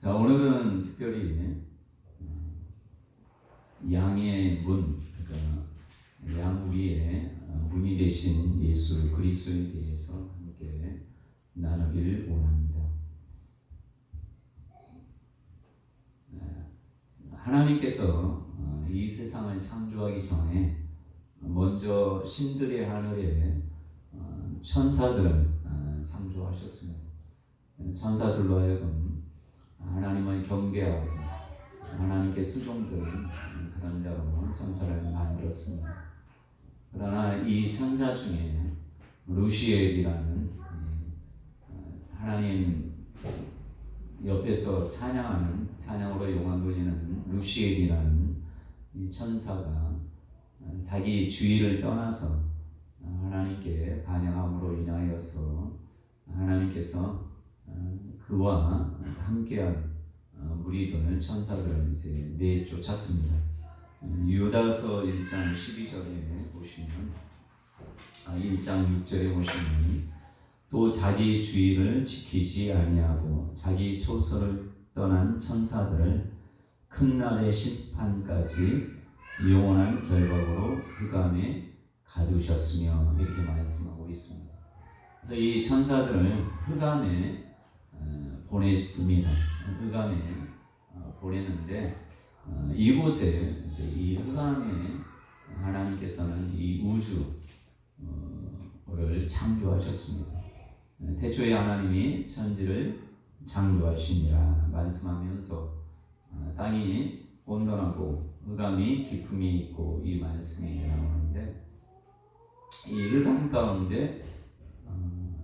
자 오늘은 특별히 음, 양의 문, 그러니까 양 우리의 어, 문이 되신 예수 그리스도에 대해서 함께 나누기를 원합니다. 네, 하나님께서 어, 이 세상을 창조하기 전에 먼저 신들의 하늘에 어, 천사들을 어, 창조하셨습니다. 천사들로 하여금 하나님을 경배하고 하나님께 수종드는 그런 자로 천사를 만들었습니다. 그러나 이 천사 중에 루시엘이라는 하나님 옆에서 찬양하는 찬양으로 용암 돌리는 루시엘이라는 이 천사가 자기 주의를 떠나서 하나님께 반영함으로 인하여서 하나님께서 그와 함께한 무리들 천사들을 이제 내쫓았습니다. 유다서 1장 12절에 보시면 1장 6절에 보시면 또 자기 주의를 지키지 아니하고 자기 초소를 떠난 천사들을 큰 날의 심판까지 영원한 결박으로 흑암에 가두셨으며 이렇게 말씀하고 있습니다. 그래서 이 천사들을 흑암에 보냈습니다. 흑암에 어, 보냈는데 어, 이곳에 이제 이 흑암에 하나님께서는 이 우주를 창조하셨습니다. 태초에 하나님이 천지를 창조하시니라 말씀하면서 어, 땅이 혼돈하고 흑암이 기품이 있고 이 말씀이 나오는데 이 흑암 가운데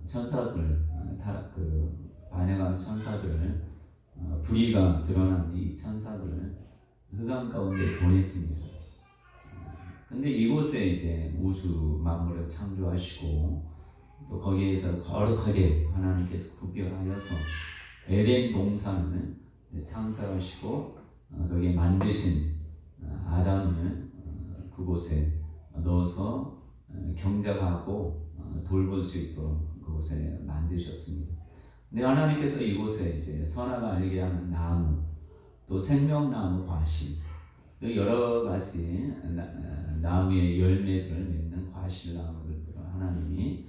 천사들 그 반영한 천사들 어, 불의가 드러난 이 천사들을 흑암 가운데 보냈습니다. 어, 근데 이곳에 이제 우주 만물을 창조하시고 또 거기에서 거룩하게 하나님께서 구별하여서 에덴 동산을 창설하시고 어, 거기에 만드신 아담을 그곳에 넣어서 경작하고 돌볼 수 있도록 그곳에 만드셨습니다. 근데 하나님께서 이곳에 이제 선악을 알게 하는 나무, 또 생명나무 과실, 또 여러 가지 나무의 열매들을 맺는 과실 나무들을 하나님이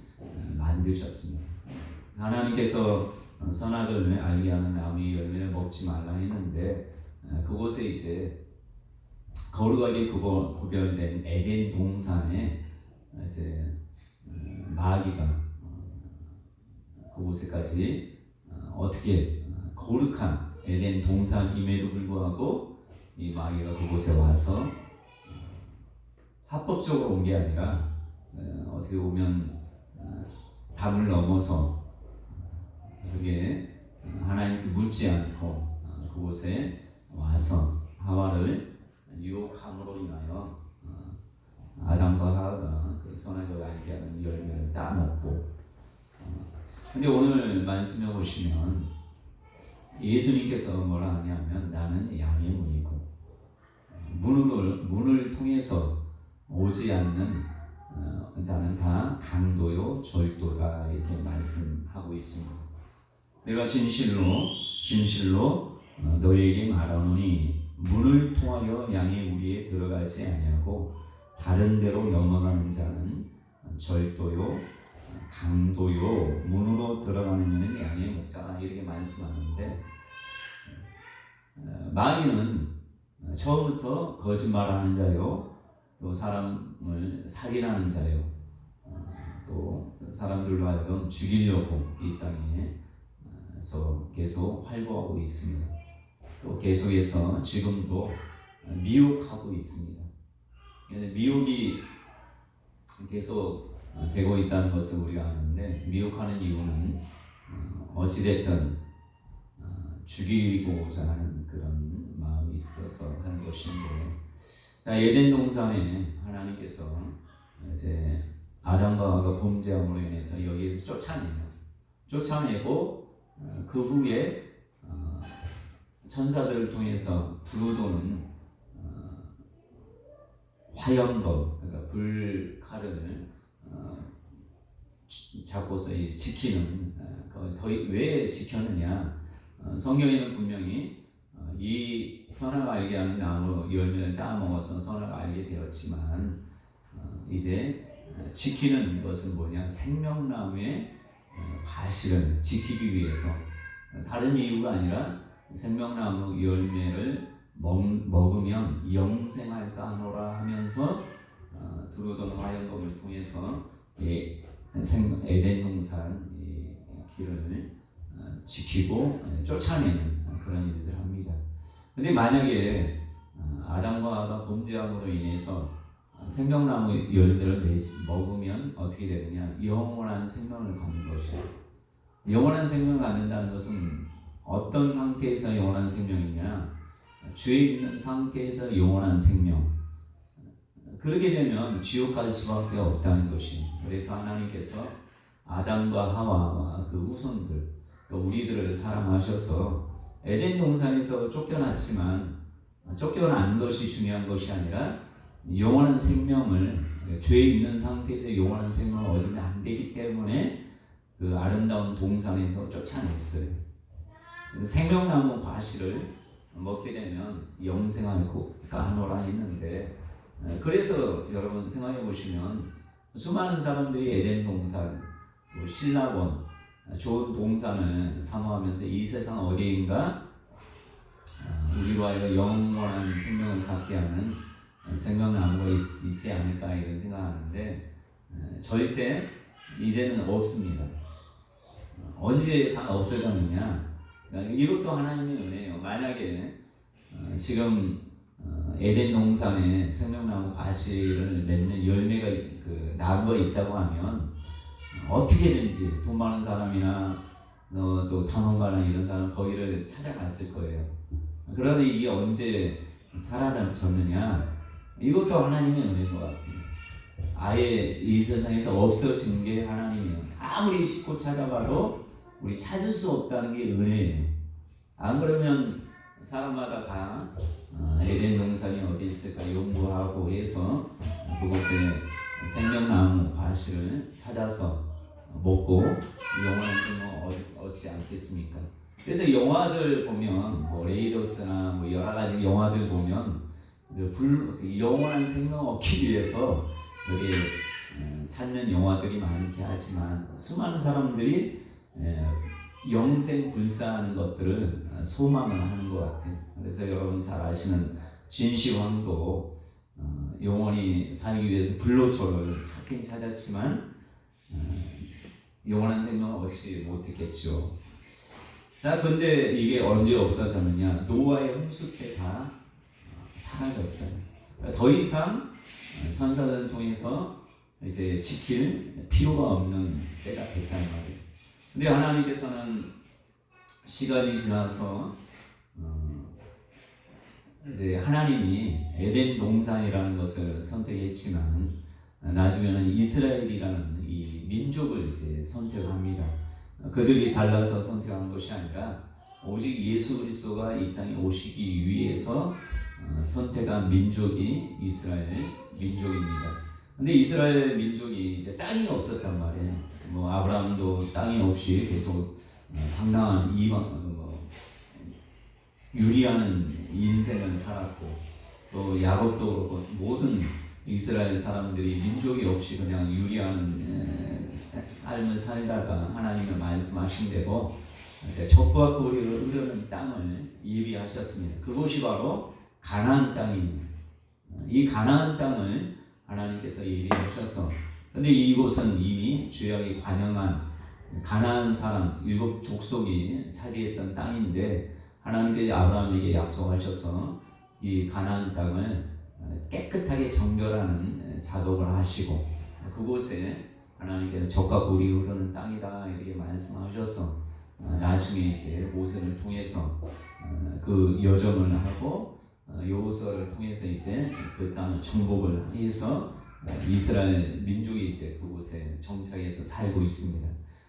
만드셨습니다. 하나님께서 선악을 알게 하는 나무의 열매를 먹지 말라 했는데 그곳에 이제 거룩하게 구별된 에덴 동산에 이제 마귀가 그곳에까지 어, 어떻게 어, 거룩한 에덴 동산임에도 불구하고 이 마귀가 그곳에 와서 어, 합법적으로 온 게 아니라 어떻게 보면 담을 넘어서 그게 하나님께 묻지 않고 그곳에 와서 하와를 유혹함으로 인하여 아담과 하와가 그 선악을 알게 하는 열매를 따먹고 근데 오늘 말씀해 보시면 예수님께서 뭐라 하냐면 나는 양의 문이고 문을 문을 통해서 오지 않는 어, 자는 다 강도요 절도다 이렇게 말씀하고 있습니다. 내가 진실로 진실로 어, 너희에게 말하노니 문을 통하여 양의 우리에 들어가지 아니하고 다른 데로 넘어가는 자는 절도요 강도요 문으로 들어가는 이는 양의 목자가 이렇게 말씀하는데 어, 마귀는 처음부터 거짓말하는 자요 또 사람을 살인하는 자요 어, 또 사람들로 하여금 죽이려고 이 땅에서 계속 활보하고 있습니다. 또 계속해서 지금도 미혹하고 있습니다. 미혹이 계속 되고 있다는 것을 우리가 아는데 미혹하는 이유는 어, 어찌됐든 어, 죽이고자 하는 그런 마음이 있어서 하는 것인데 자 에덴 동산에 하나님께서 이제 아담과 하와가 범죄함으로 인해서 여기에서 쫓아내요. 쫓아내고 어, 그 후에 천사들을 통해서 두루도는 화염검 그러니까 불칼을 잡고서 지키는 어, 왜 지켰느냐. 어, 성경에는 분명히 어, 이 선악 알게 하는 나무 열매를 따먹어서 선악 알게 되었지만 어, 이제 어, 지키는 것은 뭐냐? 생명나무의 어, 과실을 지키기 위해서. 어, 다른 이유가 아니라 생명나무 열매를 먹, 먹으면 영생할까 하노라 하면서 어, 두루던 화연검을 통해서 이 생, 에덴 동산 이 길을 어, 지키고 어, 쫓아내는 그런 일들을 합니다. 근데 만약에 어, 아담과 하와가 범죄함으로 인해서 생명나무 맺- 먹으면 어떻게 되느냐? 영원한 생명을 갖는 것이에요. 영원한 생명을 갖는다는 것은 어떤 상태에서 영원한 생명이냐? 죄 있는 상태에서 영원한 생명. 그렇게 되면 지옥 갈 수밖에 없다는 것이. 그래서 하나님께서 아담과 하와와 그 후손들, 또 우리들을 사랑하셔서 에덴 동산에서 쫓겨났지만 쫓겨난 것이 중요한 것이 아니라 영원한 생명을 죄 있는 상태에서 영원한 생명을 얻으면 안 되기 때문에 그 아름다운 동산에서 쫓아냈어요. 생명나무 과실을 먹게 되면 영생할까 하노라 했는데 에, 그래서 여러분 생각해 보시면 수많은 사람들이 에덴 동산, 또 신라본, 좋은 동산을 사모하면서 이 세상 어디인가 아, 우리로 하여 영원한 생명을 갖게 하는 생명나무가 있, 있지 않을까 이런 생각하는데 에, 절대 이제는 없습니다. 언제 다 없어졌느냐? 그러니까 이것도 하나님의 은혜예요. 만약에 어, 지금 어, 에덴 동산에 생명나무 과실을 맺는 열매가 있- 그 나무가 있다고 하면 어떻게든지 돈 많은 사람이나 어, 또 탐험가나 이런 사람 거기를 찾아갔을 거예요. 그러나 이게 언제 사라졌느냐? 이것도 하나님의 은혜인 것 같아요. 아예 이 세상에서 없어진 게 하나님이에요. 아무리 싣고 찾아가도 우리 찾을 수 없다는 게 은혜예요. 안 그러면 사람마다 다 어, 에덴 동산이 어디 있을까 연구하고 해서 그곳에 생명나무 과실을 찾아서 먹고 영원한 생명을 얻- 얻지 않겠습니까? 그래서 영화들 보면 뭐 레이더스나 뭐 여러 가지 영화들 보면 그 불, 그 영원한 생명 얻기 위해서 여기 어, 찾는 영화들이 많긴 하지만 수많은 사람들이 에, 영생 불사하는 것들을 소망을 하는 것 같아요. 그래서 여러분 잘 아시는 진시황도 어, 영원히 살기 위해서 불로초를 찾긴 찾았지만 어, 영원한 생명을 얻지 못했겠죠. 자, 근데 이게 언제 없어졌느냐? 노아의 홍수 때다 사라졌어요. 더 이상 어, 천사들을 통해서 이제 지킬 필요가 없는 때가 됐다는 말이에요. 근데 하나님께서는 시간이 지나서 어, 이제 하나님이 에덴 동산이라는 것을 선택했지만 나중에는 이스라엘이라는 이 민족을 이제 선택합니다. 그들이 잘나서 선택한 것이 아니라 오직 예수 그리스도가 이 땅에 오시기 위해서 어, 선택한 민족이 이스라엘 민족입니다. 근데 이스라엘 민족이 이제 땅이 없었단 말이에요. 뭐 아브라함도 땅이 없이 계속 어, 황당한 이방 어, 뭐 유리하는 인생을 살았고 또 야곱도 모든 이스라엘 사람들이 민족이 없이 그냥 유리하는 에, 사- 삶을 살다가 하나님의 말씀하신 대로 이제 적과 고리로 흐르는 땅을 예비하셨습니다. 그곳이 바로 가나안 땅입니다. 이 가나안 땅을 하나님께서 예비하셔서 근데 이곳은 이미 주역이 관영한 가나안 사람 일곱 족속이 차지했던 땅인데 하나님께서 아브라함에게 약속하셔서 이 가나안 땅을 깨끗하게 정결하는 작업을 하시고 그곳에 하나님께서 적과 꿀이 흐르는 땅이다 이렇게 말씀하셔서 어, 나중에 이제 모세를 통해서 어, 그 여정을 하고 어, 여호수아를 통해서 이제 그 땅을 정복을 해서 어, 이스라엘 민족이 이제 그곳에 정착해서 살고 있습니다.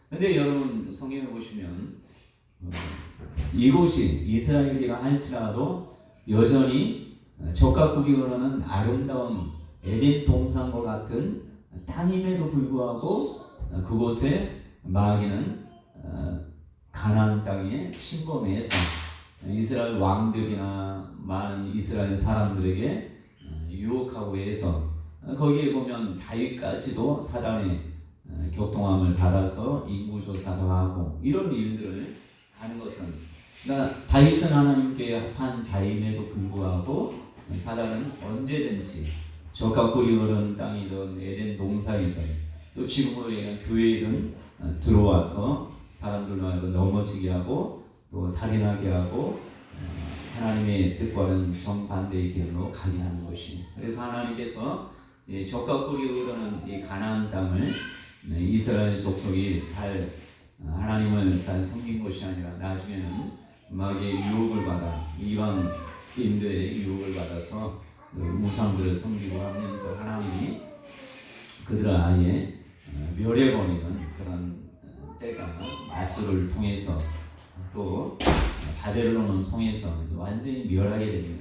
근데 여러분 성경에 보시면 어, 이곳이 이스라엘이라 할지라도 여전히 어, 적각국이 흐르는 아름다운 에덴 동산과 같은 땅임에도 불구하고 어, 그곳에 마귀는 어, 가나안 땅에 침범해서 이스라엘 왕들이나 많은 이스라엘 사람들에게 어, 유혹하고 해서 어, 거기에 보면 다윗까지도 사단의 어, 교통함을 받아서 인구 조사도 하고 이런 일들을 하는 것은 그러니까 다윗은 하나님께 합한 자임에도 불구하고 사단은 언제든지 적과 꿀이 흐르는 땅이든 에덴 동산이든 또 지금으로 얘기한 교회이든 어, 들어와서 사람들로 하여금 넘어지게 하고 또 살인하게 하고 어, 하나님의 뜻과는 정반대의 길로 가게 하는 것이. 그래서 하나님께서 이 적과 꿀이 흐르는 이 가나안 땅을 네, 이스라엘 족속이 잘 어, 하나님을 잘 섬긴 것이 아니라 나중에는 마귀의 유혹을 받아 이방인들의 유혹을 받아서 그 우상들을 섬기고 하면서 하나님이 그들을 아예 어, 멸해버리는 그런 어, 때가 마술을 통해서 또 바벨론을 통해서 완전히 멸하게 됩니다.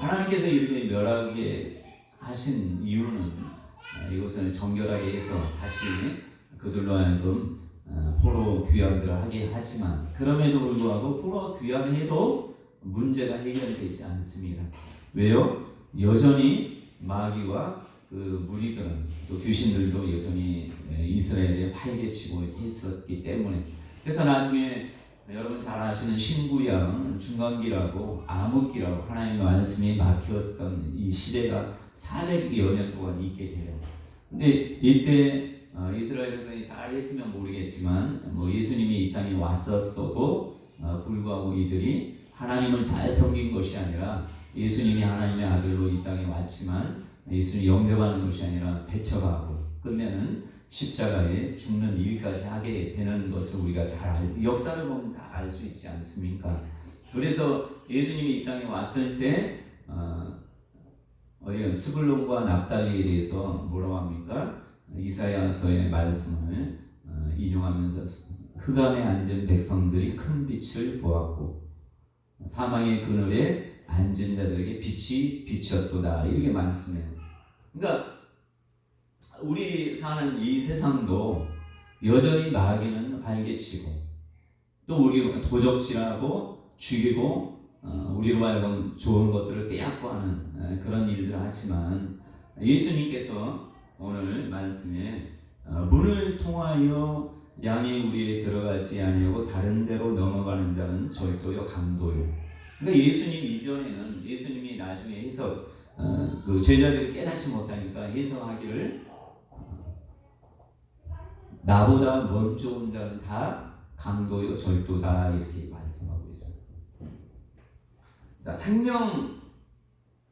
하나님께서 이렇게 멸하게 하신 이유는 어, 이것을 정결하게 해서 다시 그들로 하여금 어, 포로 귀환들을 하게 하지만 그럼에도 불구하고 포로 귀환해도 문제가 해결되지 않습니다. 왜요? 여전히 마귀와 그 무리들은 또 귀신들도 여전히 예, 이스라엘에 활개치고 있었기 때문에 그래서 나중에 여러분 잘 아시는 신구양 중간기라고 암흑기라고 하나님의 말씀이 막혔던 이 시대가 400여 년 동안 있게 돼요. 근데 이때 어, 이스라엘에서 잘했으면 모르겠지만 뭐 예수님이 이 땅에 왔었어도 어, 불구하고 이들이 하나님을 잘 섬긴 것이 아니라 예수님이 하나님의 아들로 이 땅에 왔지만 예수님 영접하는 것이 아니라 배척하고 끝내는 십자가에 죽는 일까지 하게 되는 것을 우리가 잘 알, 역사를 보면 다 알 수 있지 않습니까? 그래서 예수님이 이 땅에 왔을 때 어, 어디 스불론과 납달리에 대해서 뭐라고 합니까? 이사야서의 말씀을 어, 인용하면서 흑암에 앉은 백성들이 큰 빛을 보았고 사망의 그늘에 앉은 자들에게 빛이 비쳤도다 이렇게 말씀해요. 그러니까 우리 사는 이 세상도 여전히 마귀는 활개치고 또 우리 도적질하고 죽이고 어, 우리로 하여금 좋은 것들을 빼앗고 하는 어, 그런 일들을 하지만 예수님께서 오늘 말씀에 어, 문을 통하여 양이 우리에 들어가지 아니하고 다른 데로 넘어가는 자는 절도요 강도요. 그러니까 예수님 이전에는 예수님이 나중에 해석 어, 그 제자들이 깨닫지 못하니까 해석하기를 나보다 먼저 온 자는 다 강도요 절도다 이렇게 말씀하고 있어요. 자 생명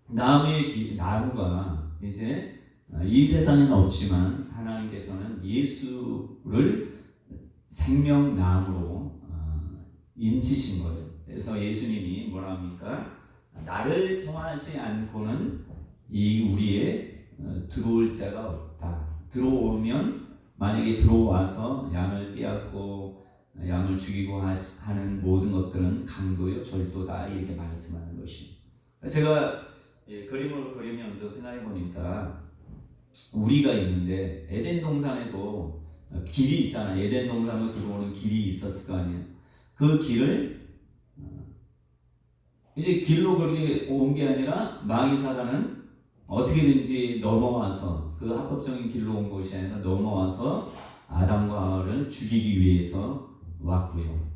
기, 나무가 이제 이 세상에는 없지만 하나님께서는 예수를 생명 나무로 어, 인치신 거예요. 그래서 예수님이 뭐라 합니까? 나를 통하지 않고는 이 우리의 어, 들어올 자가 없다. 들어오면 만약에 들어와서 양을 빼앗고 양을 죽이고 하는 모든 것들은 강도요 절도다 이렇게 말씀하는 것이. 제가 예, 그림으로 그리면서 생각해 보니까 우리가 있는데 에덴 동산에도 길이 있잖아. 에덴 동산으로 들어오는 길이 있었을 거 아니에요. 그 길을 어, 이제 길로 그렇게 온 게 아니라 마귀 사단은 어떻게든지 넘어와서 그 합법적인 길로 온 것이 아니라 넘어와서 아담과 하와를 죽이기 위해서 왔고요.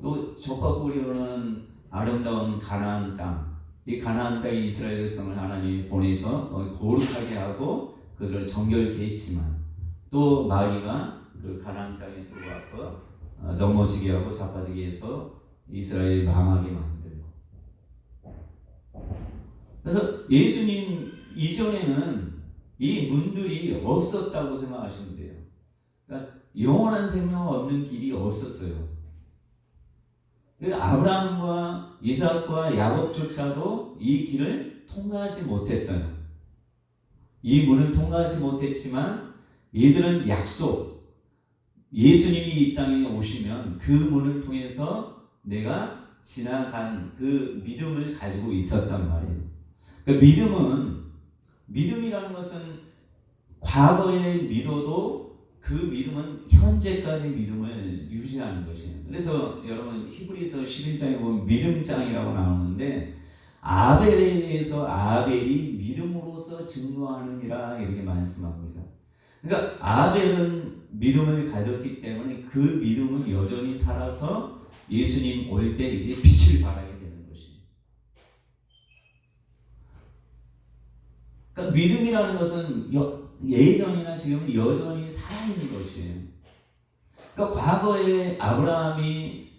또 적과 꿀이로는 아름다운 가나안 땅, 이 가나안 땅에 이스라엘 백성을 하나님이 보내서 거룩하게 하고 그들을 정결케 했지만 또 마귀가 그 가나안 땅에 들어와서 어, 넘어지게 하고 자빠지게 해서 이스라엘 망하게 만들고 그래서 예수님 이전에는 이 문들이 없었다고 생각하시면 돼요. 그러니까 영원한 생명을 얻는 길이 없었어요. 아브라함과 이삭과 야곱조차도 이 길을 통과하지 못했어요. 이 문을 통과하지 못했지만 이들은 약속, 예수님이 이 땅에 오시면 그 문을 통해서 내가 지나간 그 믿음을 가지고 있었단 말이에요. 그 믿음은 믿음이라는 것은 과거에 믿어도 그 믿음은 현재까지 믿음을 유지하는 것이에요. 그래서 여러분 히브리서 11장에 보면 믿음장이라고 나오는데 아벨에 대해서 아벨이 믿음으로써 증거하느니라 이렇게 말씀합니다. 그러니까 아벨은 믿음을 가졌기 때문에 그 믿음은 여전히 살아서 예수님 올 때 이제 빛을 발하게 되는 것입니다. 그러니까 믿음이라는 것은 여, 예전이나 지금 여전히 살아있는 것이에요. 그러니까 과거에 아브라함이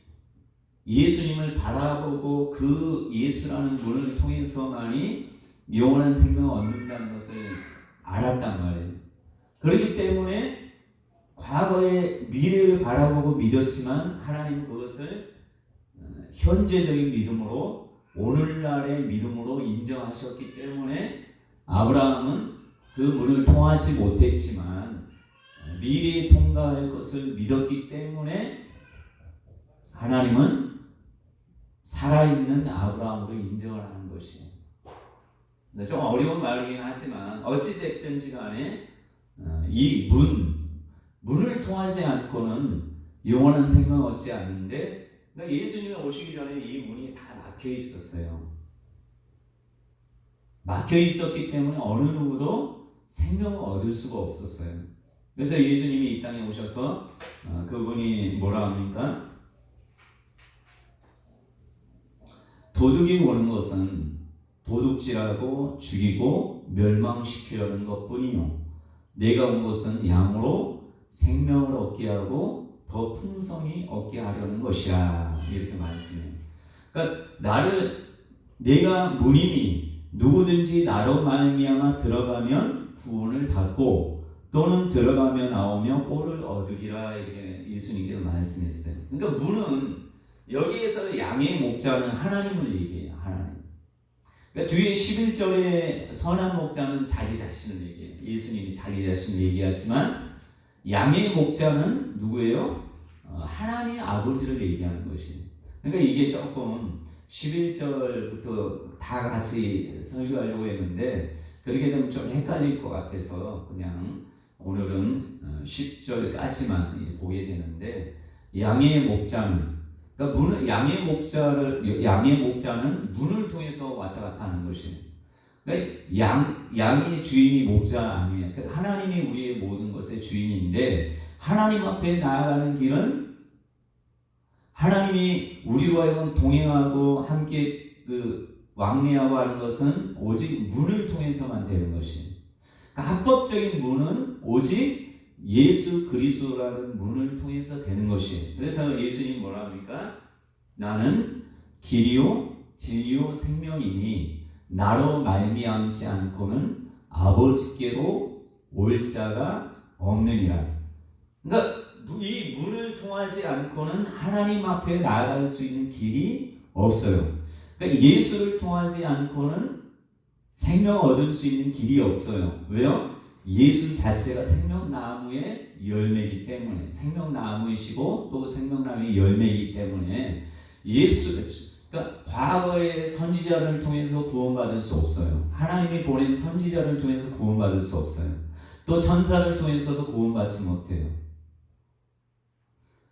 예수님을 바라보고 그 예수라는 문을 통해서만이 영원한 생명을 얻는다는 것을 알았단 말이에요. 그렇기 때문에 과거의 미래를 바라보고 믿었지만 하나님 그것을 어, 현재적인 믿음으로 오늘날의 믿음으로 인정하셨기 때문에 아브라함은 그 문을 통하지 못했지만 어, 미래에 통과할 것을 믿었기 때문에 하나님은 살아있는 아브라함으로 인정을 하는 것이에요. 네, 좀 어려운 말이긴 하지만 어찌됐든지 간에 어, 이 문, 문을 통하지 않고는 영원한 생명 얻지 않는데 그러니까 예수님이 오시기 전에 이 문이 다 막혀 있었어요. 막혀 있었기 때문에 어느 누구도 생명을 얻을 수가 없었어요. 그래서 예수님이 이 땅에 오셔서 어, 그분이 뭐라 합니까? 도둑이 오는 것은 도둑질하고 죽이고 멸망시키려는 것 뿐이요. 내가 온 것은 양으로 생명을 얻게 하고 더 풍성히 얻게 하려는 것이야. 이렇게 말씀해요. 그러니까 나를 내가 문이니 누구든지 나로 말미암아 들어가면 구원을 받고 또는 들어가며 나오며 꼴을 얻으리라 이렇게 예수님께서 말씀했어요. 그러니까 문은 여기에서 양의 목자는 하나님을 얘기해요. 하나님. 그러니까 뒤에 11절에 선한 목자는 자기 자신을 얘기해요. 예수님이 자기 자신을 얘기하지만 양의 목자는 누구예요? 어, 하나님 아버지를 얘기하는 것이에요. 그러니까 이게 조금 11절부터 다 같이 설교하려고 했는데 그렇게 되면 좀 헷갈릴 것 같아서 그냥 오늘은 10절까지만 보게 되는데 양의 목자는 그러니까 문, 양의 목자를 양의 목자는 문을 통해서 왔다 갔다 하는 것이에요. 그러니까 양 양의 주인이 목자 아니에요. 그러니까 하나님이 우리의 모든 것의 주인인데 하나님 앞에 나아가는 길은 하나님이 우리와 동행하고 함께 그 왕래하고 하는 것은 오직 문을 통해서만 되는 것이에요. 그러니까 합법적인 문은 오직 예수 그리스도라는 문을 통해서 되는 것이에요. 그래서 예수님 뭐라 합니까? 나는 길이요 진리요 생명이니 나로 말미암지 않고는 아버지께로 올 자가 없느니라. 그러니까 이 문을 통하지 않고는 하나님 앞에 나아갈 수 있는 길이 없어요. 그러니까 예수를 통하지 않고는 생명 얻을 수 있는 길이 없어요. 왜요? 예수 자체가 생명나무의 열매이기 때문에 생명나무이시고 또 생명나무의 열매이기 때문에 예수 그러니까 과거의 선지자를 통해서 구원받을 수 없어요. 하나님이 보낸 선지자를 통해서 구원받을 수 없어요. 또 천사를 통해서도 구원받지 못해요.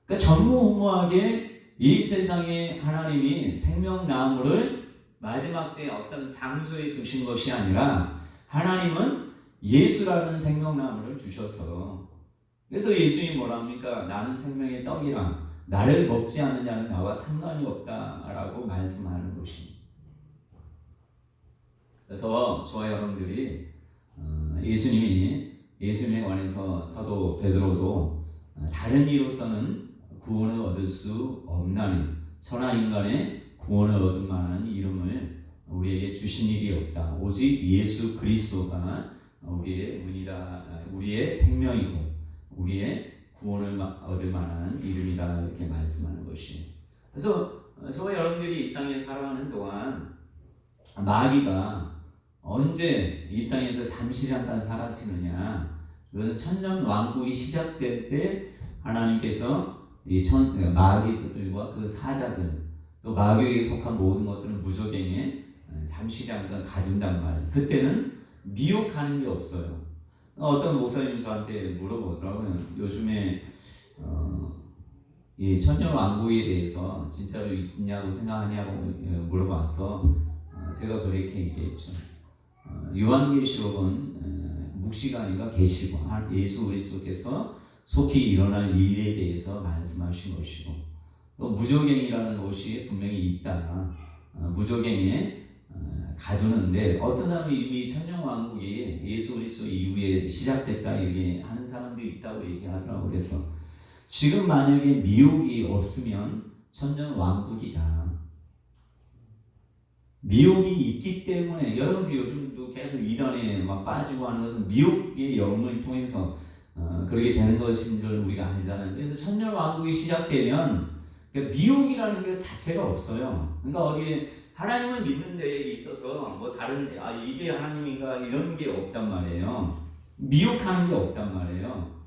그러니까 전무후무하게 이 세상에 하나님이 생명나무를 마지막 때 어떤 장소에 두신 것이 아니라 하나님은 예수라는 생명나무를 주셔서 그래서 예수님이 뭐라 합니까? 나는 생명의 떡이라 나를 먹지 않는 자는 나와 상관이 없다라고 말씀하는 것입니다. 그래서 저와 여러분들이 어, 예수님이 예수님에 관해서 사도 베드로도 어, 다른 이로서는 구원을 얻을 수 없나니 천하 인간의 구원을 얻을 만한 이름을 우리에게 주신 일이 없다. 오직 예수 그리스도가 우리의 문이다, 우리의 생명이고 우리의 구원을 얻을 만한 이름이다 이렇게 말씀하는 것이. 그래서 저와 여러분들이 이 땅에 살아가는 동안 마귀가 언제 이 땅에서 잠시 잠깐 사라지느냐? 그것은 천년 왕국이 시작될 때 하나님께서 이 천, 마귀들과 그 사자들 또 마귀에게 속한 모든 것들은 무적행에 잠시 잠깐 가둔단 말이에요. 그때는 미혹하는 게 없어요. 어떤 목사님이 저한테 물어보더라고요. 요즘에 어, 이 천년왕국에 대해서 진짜로 있냐고 생각하냐고 물어봐서 어, 제가 그렇게 얘기했죠. 어, 요한계시록은 어, 아니라 계시고 하- 예수 그리스도께서 속히 일어날 일에 대해서 말씀하신 것이고 또 무조갱이라는 옷이 분명히 있다. 어, 무조갱에 어, 가두는데 어떤 사람이 이미 천년왕국이 예수 그리스도 이후에 시작됐다 이렇게 하는 사람도 있다고 얘기하더라고 그래서 지금 만약에 미혹이 없으면 천년왕국이다. 미혹이 있기 때문에 여러분 요즘도 계속 이단에 막 빠지고 하는 것은 미혹의 영을 통해서 어, 그렇게 되는 것인 줄 우리가 알잖아요. 그래서 천년 왕국이 시작되면 그러니까 미혹이라는 게 자체가 없어요. 그러니까 어디에 하나님을 믿는 데에 있어서 뭐 다른 아 이게 하나님인가 이런 게 없단 말이에요. 미혹하는 게 없단 말이에요.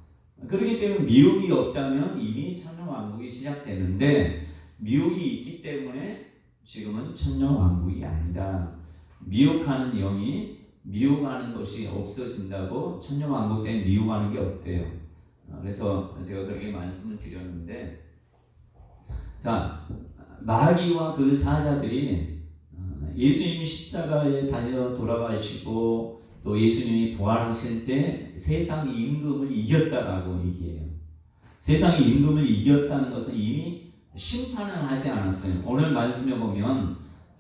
그렇기 때문에 미혹이 없다면 이미 천년 왕국이 시작되는데 미혹이 있기 때문에 지금은 천년 왕국이 아니다. 미혹하는 영이 미혹하는 것이 없어진다고 천년왕국 때 미혹하는 게 없대요. 어, 그래서 제가 그렇게 말씀을 드렸는데 자 마귀와 그 사자들이 어, 예수님이 십자가에 달려 돌아가시고 또 예수님이 부활하실 때 세상 임금을 이겼다라고 얘기해요. 세상 임금을 이겼다는 것은 이미 심판을 하지 않았어요. 오늘 말씀에 보면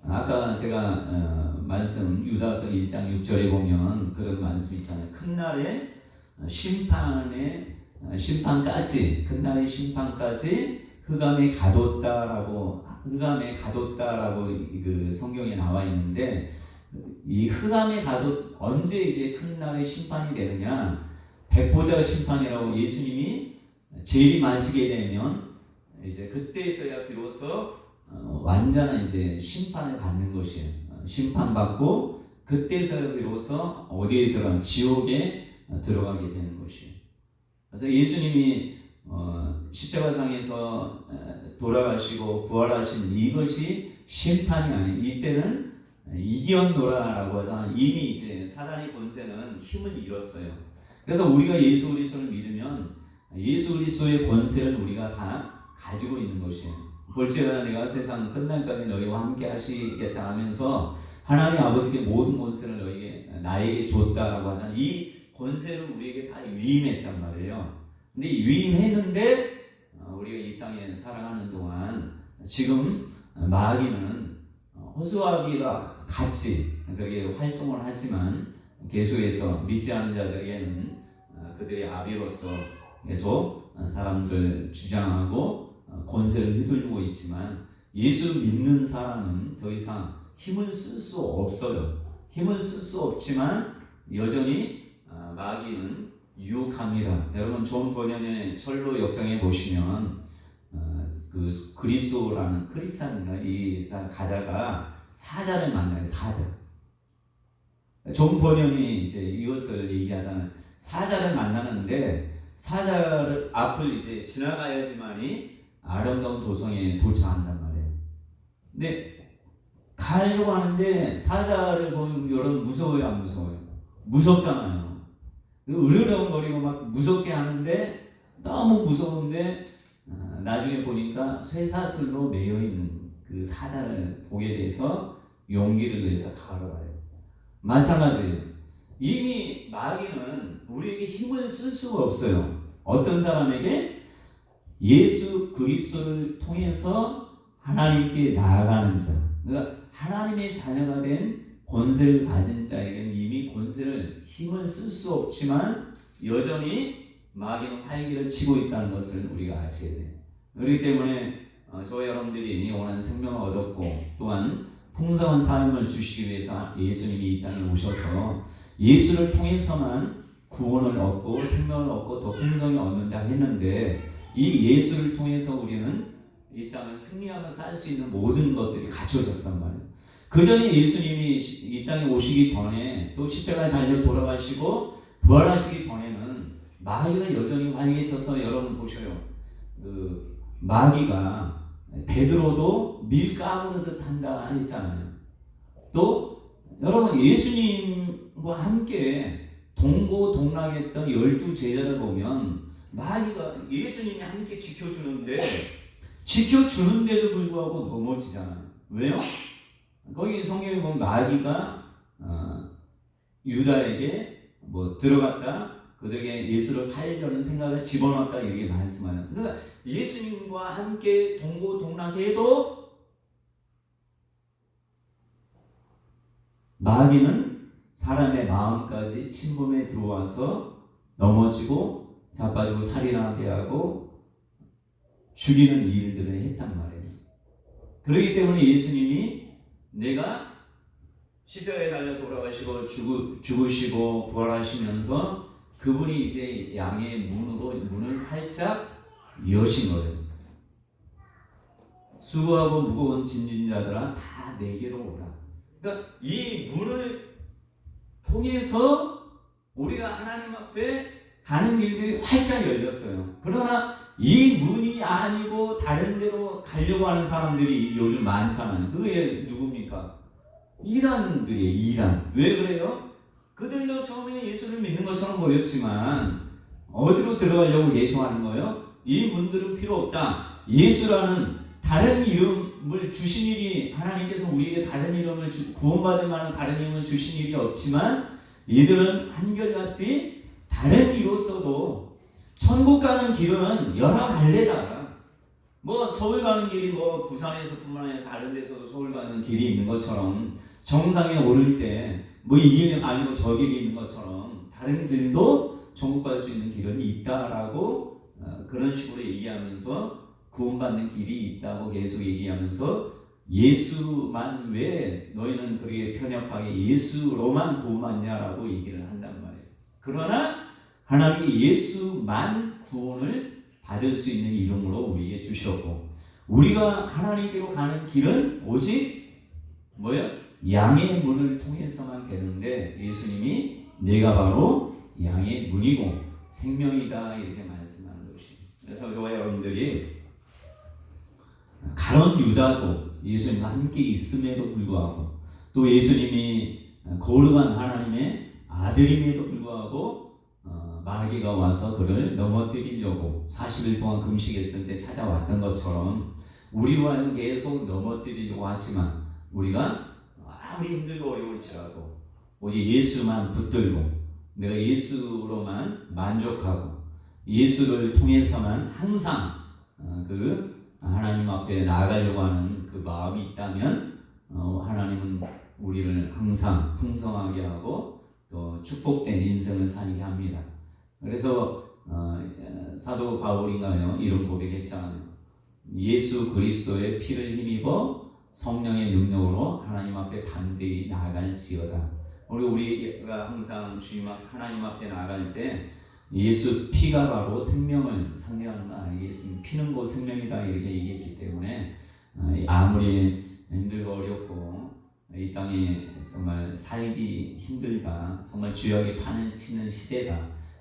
아까 제가 어, 말씀 유다서 1장 6절에 보면 그런 말씀 있잖아요. 큰 날에 심판의 어, 심판까지 큰 날의 심판까지 흑암에 가뒀다라고 흑암에 가뒀다라고 그 성경에 나와 있는데 이 흑암에 가뒀 언제 이제 큰 날의 심판이 되느냐 백보자 심판이라고 예수님이 재림하시게 되면 이제 그때서야 비로소 어, 완전한 이제 심판을 받는 것이에요. 어, 심판받고 그때서야 비로소 어디에 들어 지옥에 어, 들어가게 되는 것이에요. 그래서 예수님이 어, 십자가상에서 에, 돌아가시고 부활하신 이것이 심판이 아니에요. 이때는 이기었노라라고 하잖아요. 이미 이제 사단의 권세는 힘을 잃었어요. 그래서 우리가 예수 그리스도를 믿으면 예수 그리스도의 권세를 우리가 다 가지고 있는 것이에요. 볼지어다 내가 세상 끝날까지 너희와 함께 하시겠다 하면서 하나님 아버지께 모든 권세를 너에게 나에게 줬다라고 하잖아요. 이 권세를 우리에게 다 위임했단 말이에요. 근데 이 위임했는데 어, 우리가 이 땅에 살아가는 동안 지금 마귀는 허수아비와 같이 그렇게 활동을 하지만 계속해서 믿지 않은 자들에게는 어, 그들의 아비로서 계속 사람들을 주장하고 어, 권세를 휘둘리고 있지만 예수 믿는 사람은 더 이상 힘을 쓸 수 없어요. 힘을 쓸 수 없지만 여전히 어, 마귀는 유혹합니다. 여러분 좋은 번연의 철로 역정에 보시면 어, 그 그리스도라는 크리스찬인가 이 사람 가다가 사자를 만나요. 사자. 좋은 번연이 이제 이것을 얘기하자면 사자를 만나는데 사자를 앞을 이제 지나가야지만이 아름다운 도성에 도착한단 말이에요. 근데 가려고 하는데 사자를 보면 여러분 무서워요, 안 무서워요? 무섭잖아요. 으르렁거리고 막 무섭게 하는데 너무 무서운데 어, 나중에 보니까 쇠사슬로 매여 있는 그 사자를 보게 돼서 용기를 내서 걸어가요. 마찬가지예요. 이미 마귀는 우리에게 힘을 쓸 수가 없어요. 어떤 사람에게 예수 그리스도를 통해서 하나님께 나아가는 자. 그러니까 하나님의 자녀가 된 권세를 가진 자에게는 이미 권세를 힘을 쓸 수 없지만 여전히 마귀는 활기를 치고 있다는 것을 우리가 아셔야 돼요. 그렇기 때문에 어, 저와 여러분들이 원하는 생명을 얻었고 또한 풍성한 삶을 주시기 위해서 예수님이 이 땅에 오셔서 예수를 통해서만 구원을 얻고 생명을 얻고 더 풍성히 얻는다 했는데 이 예수를 통해서 우리는 이 땅을 승리하며 살수 있는 모든 것들이 갖춰졌단 말이에요. 그 전에 예수님이 이 땅에 오시기 전에 또 십자가에 달려 돌아가시고 부활하시기 전에는 마귀가 여전히 활개쳐서 여러분 보셔요. 그 마귀가 베드로도 밀 까부르듯 한다 했잖아요. 또 여러분 예수님과 함께 동고동락했던 열두 제자를 보면 마귀가 예수님이 함께 지켜주는데 지켜주는데도 불구하고 넘어지잖아요. 왜요? 거기 성경에 보면 마귀가 어, 유다에게 뭐 들어갔다 그들에게 예수를 팔려는 생각을 집어넣었다 이렇게 말씀하는. 그러니까 예수님과 함께 동고동락해도 마귀는 사람의 마음까지 침범에 들어와서 넘어지고 자빠지고 살인하게 하고 죽이는 일들을 했단 말이에요. 그렇기 때문에 예수님이 내가 십자가에 달려 돌아가시고 죽으, 죽으시고 부활하시면서 그분이 이제 양의 문으로 문을 활짝 여신 거예요. 수고하고 무거운 짐진 자들아 다 내게로 오라. 그러니까 이 문을 통해서 우리가 하나님 앞에 가는 길들이 활짝 열렸어요. 그러나 이 문이 아니고 다른 데로 가려고 하는 사람들이 요즘 많잖아요. 그게 누굽니까? 이단들이에요. 이단. 왜 그래요? 그들도 처음에는 예수를 믿는 것처럼 보였지만 어디로 들어가려고 예수하는 거예요? 이 문들은 필요 없다. 예수라는 다른 이름을 주신 일이 하나님께서 우리에게 다른 이름을 주, 구원받을 만한 다른 이름을 주신 일이 없지만 이들은 한결같이 다른 이로서도 천국 가는 길은 여러 갈래다. 뭐 서울 가는 길이 뭐 부산에서뿐만 아니라 다른 데서도 서울 가는 길이 있는 것처럼 정상에 오를 때 뭐 이 길 아니고 저 길이 있는 것처럼 다른 길도 천국 갈 수 있는 길은 있다라고 어, 그런 식으로 얘기하면서 구원받는 길이 있다고 계속 얘기하면서 예수만 왜 너희는 그렇게 편협하게 예수로만 구원받냐라고 얘기를 말이에요. 그러나 하나님이 예수만 구원을 받을 수 있는 이름으로 우리에게 주셨고 우리가 하나님께로 가는 길은 오직 뭐예요? 양의 문을 통해서만 되는데 예수님이 내가 바로 양의 문이고 생명이다 이렇게 말씀하는 것이. 그래서 저와 여러분들이 가론 유다도 예수님과 함께 있음에도 불구하고 또 예수님이 거룩한 하나님의 아들임에도 불구하고 어, 마귀가 와서 그를 넘어뜨리려고 40일 동안 금식했을 때 찾아왔던 것처럼 우리와 계속 넘어뜨리려고 하지만 우리가 아무리 힘들고 어려울지라도 오직 예수만 붙들고 내가 예수로만 만족하고 예수를 통해서만 항상 어, 그 하나님 앞에 나아가려고 하는 그 마음이 있다면 어, 하나님은 우리를 항상 풍성하게 하고 또 축복된 인생을 살게 합니다. 그래서 어, 사도 바울인가요? 이런 고백했잖아요. 예수 그리스도의 피를 힘입어 성령의 능력으로 하나님 앞에 담대히 나아갈지어다. 우리 우리가 항상 주님 앞 하나님 앞에 나아갈 때 예수 피가 바로 생명을 상징하는 거 아니겠습니까? 피는 곧 생명이다 이렇게 얘기했기 때문에 아무리 힘들고 어렵고 이 땅에 정말 살기 힘들다. 정말 주역이 판을 치는 시대다.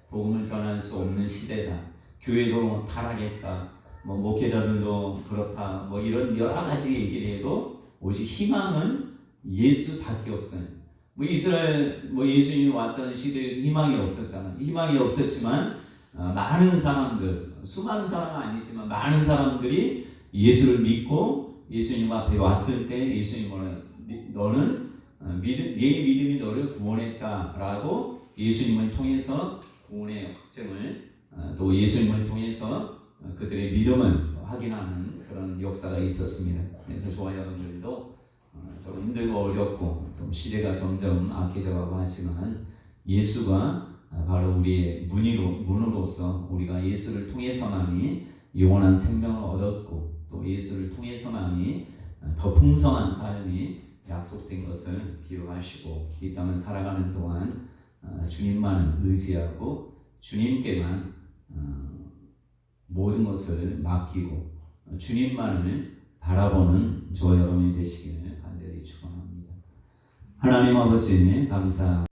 복음을 전할 수 없는 시대다. 교회도 타락했다. 뭐 목회자들도 그렇다. 뭐 이런 여러 가지 얘기를 해도 오직 희망은 예수밖에 없어요. 뭐 이스라엘 뭐 예수님이 왔던 시대에 희망이 없었잖아요. 희망이 없었지만 어, 많은 사람들 수많은 사람은 아니지만 많은 사람들이 예수를 믿고 예수님 앞에 왔을 때 예수님은 너는 어, 믿음, 네 믿음이 너를 구원했다라고 예수님을 통해서 구원의 확증을 어, 또 예수님을 통해서 어, 그들의 믿음을 확인하는 그런 역사가 있었습니다. 그래서 저와 여러분들도 어, 좀 힘들고 어렵고 좀 시대가 점점 악해져가고 하지만 예수가 바로 우리의 문이로 문으로서 우리가 예수를 통해서만이 영원한 생명을 얻었고 또 예수를 통해서만이 더 풍성한 삶이 약속된 것을 기억하시고 이 땅을 살아가는 동안 주님만을 의지하고 주님께만 모든 것을 맡기고 주님만을 바라보는 저와 여러분이 되시기를 간절히 축원합니다. 하나님 아버지 감사.